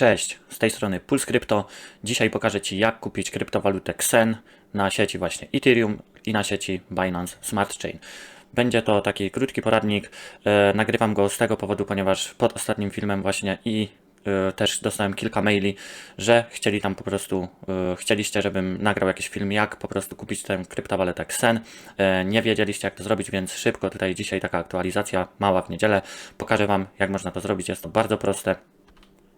Cześć, z tej strony Puls Crypto. Dzisiaj pokażę Ci jak kupić kryptowalutę Xen na sieci właśnie Ethereum i na sieci Binance Smart Chain. Będzie to taki krótki poradnik. E, nagrywam go z tego powodu, ponieważ pod ostatnim filmem właśnie i e, też dostałem kilka maili, że chcieli tam po prostu, e, chcieliście, żebym nagrał jakiś film, jak po prostu kupić tę kryptowalutę Xen. E, nie wiedzieliście, jak to zrobić, więc szybko tutaj dzisiaj taka aktualizacja, mała w niedzielę. Pokażę Wam, jak można to zrobić. Jest to bardzo proste.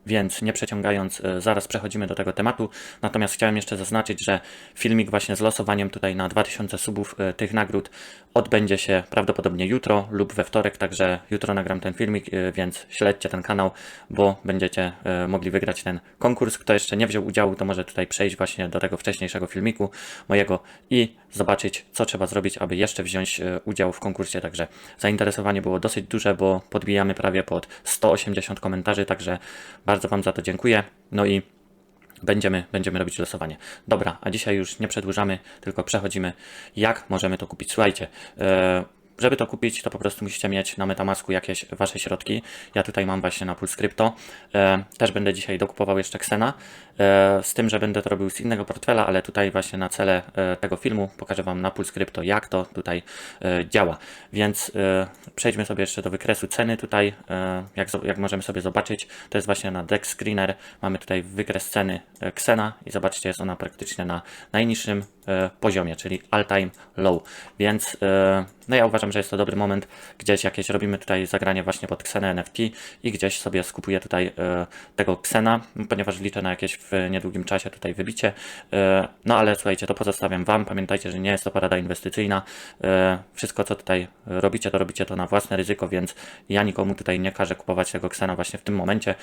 Więc nie przeciągając, e, zaraz przechodzimy do tego tematu. Natomiast chciałem jeszcze zaznaczyć, że filmik właśnie z losowaniem tutaj na 2000 subów e, tych nagród odbędzie się prawdopodobnie jutro lub we wtorek, także jutro nagram ten filmik, e, więc śledźcie ten kanał, bo będziecie mogli wygrać ten konkurs. Kto jeszcze nie wziął udziału, to może tutaj przejść właśnie do tego wcześniejszego filmiku mojego i zobaczyć, co trzeba zrobić, aby jeszcze wziąć e, udział w konkursie. Także zainteresowanie było dosyć duże, bo podbijamy prawie pod 180 komentarzy, także bardzo Wam za to dziękuję. No i będziemy, będziemy robić losowanie. Dobra, a dzisiaj już nie przedłużamy, tylko przechodzimy, jak możemy to kupić. Słuchajcie, e, żeby to kupić, to po prostu musicie mieć na Metamasku jakieś wasze środki. Ja tutaj mam właśnie na Puls Crypto. E, też będę dzisiaj dokupował jeszcze Xena, z tym, że będę to robił z innego portfela, ale tutaj właśnie na cele e, tego filmu pokażę Wam na Puls Crypto, jak to tutaj e, działa. Więc e, przejdźmy sobie jeszcze do wykresu ceny tutaj, e, jak, jak możemy sobie zobaczyć, to jest właśnie na Dex Screener, mamy tutaj wykres ceny e, Xena i zobaczcie, jest ona praktycznie na najniższym e, poziomie, czyli all time low, więc e, no ja uważam, że jest to dobry moment, gdzieś jakieś robimy tutaj zagranie właśnie pod Xenę NFT i gdzieś sobie skupuję tutaj e, tego Xena, ponieważ liczę na jakieś w niedługim czasie tutaj wybicie, e, no ale słuchajcie, to pozostawiam Wam, pamiętajcie, że nie jest to porada inwestycyjna, e, wszystko co tutaj robicie, to robicie to na własne ryzyko, więc ja nikomu tutaj nie każę kupować tego Xena właśnie w tym momencie,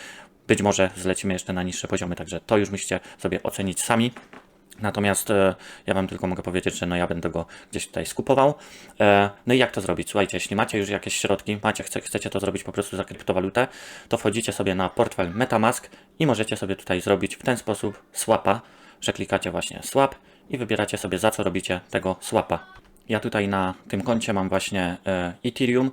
być może zlecimy jeszcze na niższe poziomy, także to już musicie sobie ocenić sami. Natomiast e, ja Wam tylko mogę powiedzieć, że no ja będę go gdzieś tutaj skupował. E, no i jak to zrobić? Słuchajcie, jeśli macie już jakieś środki, macie, chce, chcecie to zrobić po prostu za kryptowalutę, to wchodzicie sobie na portfel Metamask i możecie sobie tutaj zrobić w ten sposób swapa, że klikacie właśnie swap i wybieracie sobie za co robicie tego swapa. Ja tutaj na tym koncie mam właśnie e, Ethereum,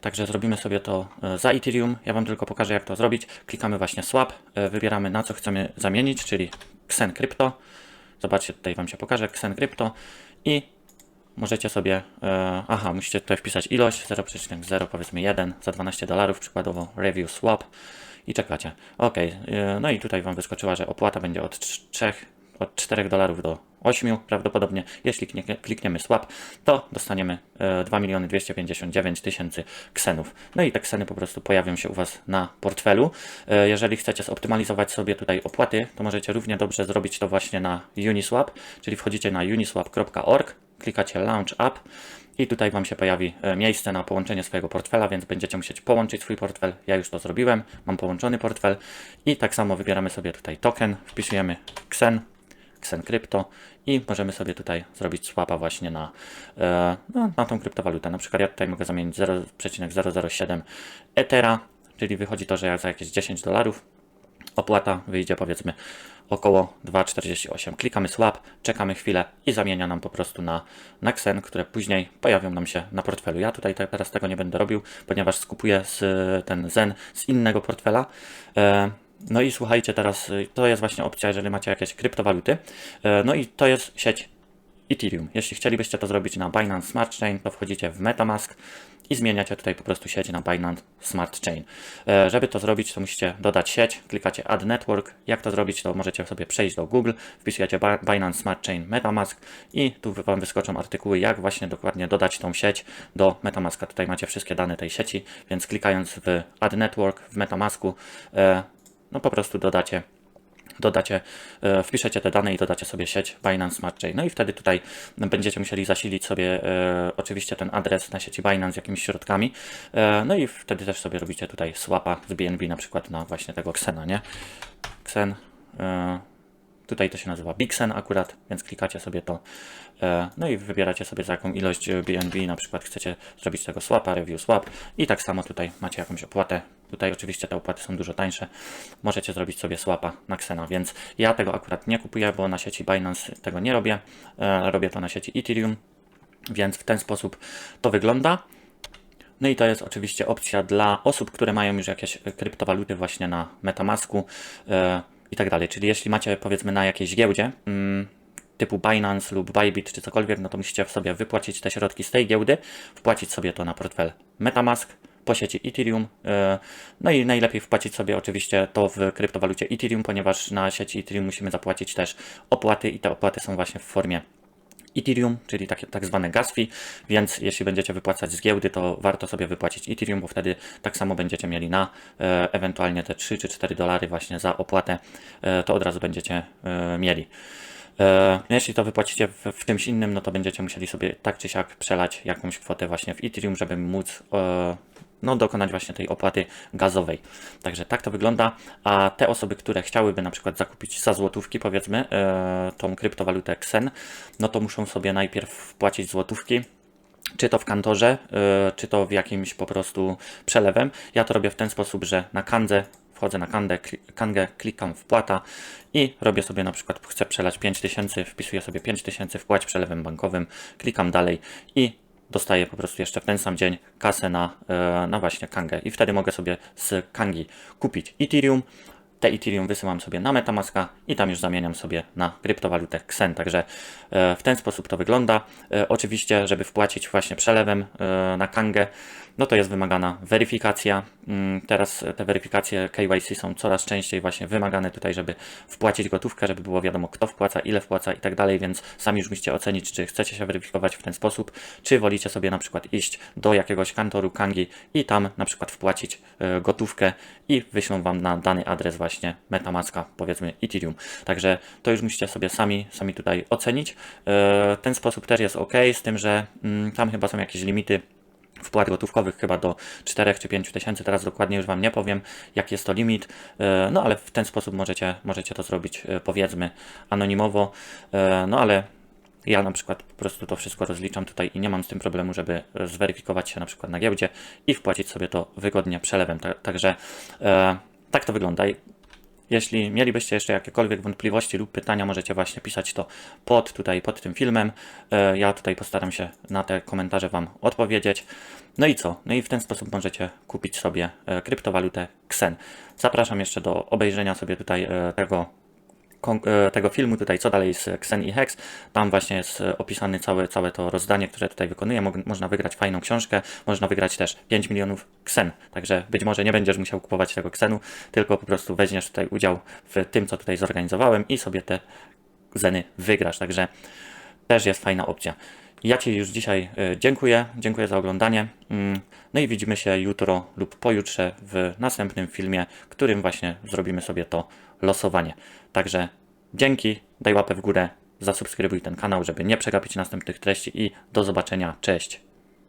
także zrobimy sobie to za Ethereum. Ja Wam tylko pokażę jak to zrobić. Klikamy właśnie swap, wybieramy na co chcemy zamienić, czyli Xen Crypto. Zobaczcie, tutaj Wam się pokaże Xen Crypto i możecie sobie, e, aha, musicie tutaj wpisać ilość 0,0 powiedzmy 1 za 12 dolarów, przykładowo review swap i czekacie. Ok, e, no i tutaj Wam wyskoczyła, że opłata będzie od 3, od 4 dolarów do 8 prawdopodobnie. Jeśli kliknie, klikniemy swap, to dostaniemy e, 2 miliony 259 tysięcy ksenów. No i te kseny po prostu pojawią się u Was na portfelu. E, Jeżeli chcecie zoptymalizować sobie tutaj opłaty, to możecie równie dobrze zrobić to właśnie na Uniswap, czyli wchodzicie na uniswap.org, klikacie Launch App i tutaj Wam się pojawi e, miejsce na połączenie swojego portfela, więc będziecie musieć połączyć swój portfel. Ja już to zrobiłem, mam połączony portfel i tak samo wybieramy sobie tutaj token, wpisujemy Xen, Xen Crypto i możemy sobie tutaj zrobić swapa właśnie na, e, no, na tą kryptowalutę. Na przykład ja tutaj mogę zamienić 0,007 Ethera, czyli wychodzi to, że za jakieś 10 dolarów opłata wyjdzie powiedzmy około 2,48. Klikamy swap, czekamy chwilę i zamienia nam po prostu na, na Xen, które później pojawią nam się na portfelu. Ja tutaj te- teraz tego nie będę robił, ponieważ skupuję z, ten Zen z innego portfela. E, no i słuchajcie, teraz y, to jest właśnie opcja, jeżeli macie jakieś kryptowaluty. E, No i to jest sieć Ethereum. Jeśli chcielibyście to zrobić na Binance Smart Chain, to wchodzicie w Metamask i zmieniacie tutaj po prostu sieć na Binance Smart Chain. E, Żeby to zrobić, to musicie dodać sieć, klikacie Add Network. Jak to zrobić, to możecie sobie przejść do Google, wpisujecie Binance Smart Chain Metamask i tu Wam wyskoczą artykuły, jak właśnie dokładnie dodać tą sieć do Metamaska. Tutaj macie wszystkie dane tej sieci, więc klikając w Add Network w Metamasku, e, no po prostu dodacie dodacie, e, wpiszecie te dane i dodacie sobie sieć Binance Smart Chain. No i wtedy tutaj będziecie musieli zasilić sobie e, oczywiście ten adres na sieci Binance jakimiś środkami. E, no i wtedy też sobie robicie tutaj swapa z BNB na przykład na właśnie tego Xena, nie? Xen. Tutaj to się nazywa Bixen akurat, więc klikacie sobie to. No i wybieracie sobie za jaką ilość BNB na przykład chcecie zrobić tego swapa, review swap i tak samo tutaj macie jakąś opłatę. Tutaj oczywiście te opłaty są dużo tańsze. Możecie zrobić sobie swapa na Xena, więc ja tego akurat nie kupuję, bo na sieci Binance tego nie robię. E, Robię to na sieci Ethereum, więc w ten sposób to wygląda. No i to jest oczywiście opcja dla osób, które mają już jakieś kryptowaluty właśnie na Metamasku e, i tak dalej. Czyli jeśli macie powiedzmy na jakiejś giełdzie mm, typu Binance lub Bybit czy cokolwiek, no to musicie sobie wypłacić te środki z tej giełdy, wpłacić sobie to na portfel Metamask po sieci Ethereum. e, No i najlepiej wpłacić sobie oczywiście to w kryptowalucie Ethereum, ponieważ na sieci Ethereum musimy zapłacić też opłaty i te opłaty są właśnie w formie Ethereum, czyli takie tak zwane gas fee, więc jeśli będziecie wypłacać z giełdy, to warto sobie wypłacić Ethereum, bo wtedy tak samo będziecie mieli na e, ewentualnie te 3 czy 4 dolary właśnie za opłatę, e, to od razu będziecie e, mieli. E, Jeśli to wypłacicie w, w czymś innym, no to będziecie musieli sobie tak czy siak przelać jakąś kwotę właśnie w Ethereum, żeby móc e, no, dokonać właśnie tej opłaty gazowej. Także tak to wygląda. A te osoby, które chciałyby na przykład zakupić za złotówki, powiedzmy, e, tą kryptowalutę Xen, no to muszą sobie najpierw wpłacić złotówki. Czy to w kantorze, e, czy to w jakimś po prostu przelewem. Ja to robię w ten sposób, że na kandze wchodzę na kandę, kangę, klikam wpłata i robię sobie na przykład, chcę przelać 5000, wpisuję sobie 5000, wpłać przelewem bankowym, klikam dalej i dostaję po prostu jeszcze w ten sam dzień kasę na, e, na właśnie kangę. I wtedy mogę sobie z kangi kupić Ethereum, te Ethereum wysyłam sobie na Metamaska i tam już zamieniam sobie na kryptowalutę Xen. Także e, w ten sposób to wygląda. E, oczywiście, żeby wpłacić właśnie przelewem e, na Kangę, no to jest wymagana weryfikacja. Mm, Teraz te weryfikacje KYC są coraz częściej właśnie wymagane tutaj, żeby wpłacić gotówkę, żeby było wiadomo kto wpłaca, ile wpłaca i tak dalej, więc sami już musicie ocenić, czy chcecie się weryfikować w ten sposób, czy wolicie sobie na przykład iść do jakiegoś kantoru Kangi i tam na przykład wpłacić gotówkę i wyślą Wam na dany adres właśnie Metamaska, powiedzmy Ethereum. Także to już musicie sobie sami, sami tutaj ocenić. E, Ten sposób też jest ok, z tym, że mm, tam chyba są jakieś limity wpłat gotówkowych chyba do 4 czy 5 tysięcy, teraz dokładnie już Wam nie powiem, jaki jest to limit, e, no ale w ten sposób możecie, możecie to zrobić, e, powiedzmy, anonimowo, no ale ja na przykład po prostu to wszystko rozliczam tutaj i nie mam z tym problemu, żeby zweryfikować się na przykład na giełdzie i wpłacić sobie to wygodnie przelewem. Ta- Także tak to wygląda. Jeśli mielibyście jeszcze jakiekolwiek wątpliwości lub pytania, możecie właśnie pisać to pod tutaj, pod tym filmem. E, Ja tutaj postaram się na te komentarze Wam odpowiedzieć. No i co? No i w ten sposób możecie kupić sobie e, kryptowalutę Xen. Zapraszam jeszcze do obejrzenia sobie tutaj e, tego tego filmu tutaj, co dalej z Xen i Hex. Tam właśnie jest e, opisane całe, całe to rozdanie, które tutaj wykonuję. Można wygrać fajną książkę, można wygrać też 5 milionów Xen. Także być może nie będziesz musiał kupować tego Xenu, tylko po prostu weźmiesz tutaj udział w tym, co tutaj zorganizowałem i sobie te Xeny wygrasz. Także też jest fajna opcja. Ja Ci już dzisiaj e, dziękuję. Dziękuję za oglądanie. Mm, No i widzimy się jutro lub pojutrze w następnym filmie, którym właśnie zrobimy sobie to losowanie. Także dzięki, daj łapę w górę, zasubskrybuj ten kanał, żeby nie przegapić następnych treści i do zobaczenia. Cześć.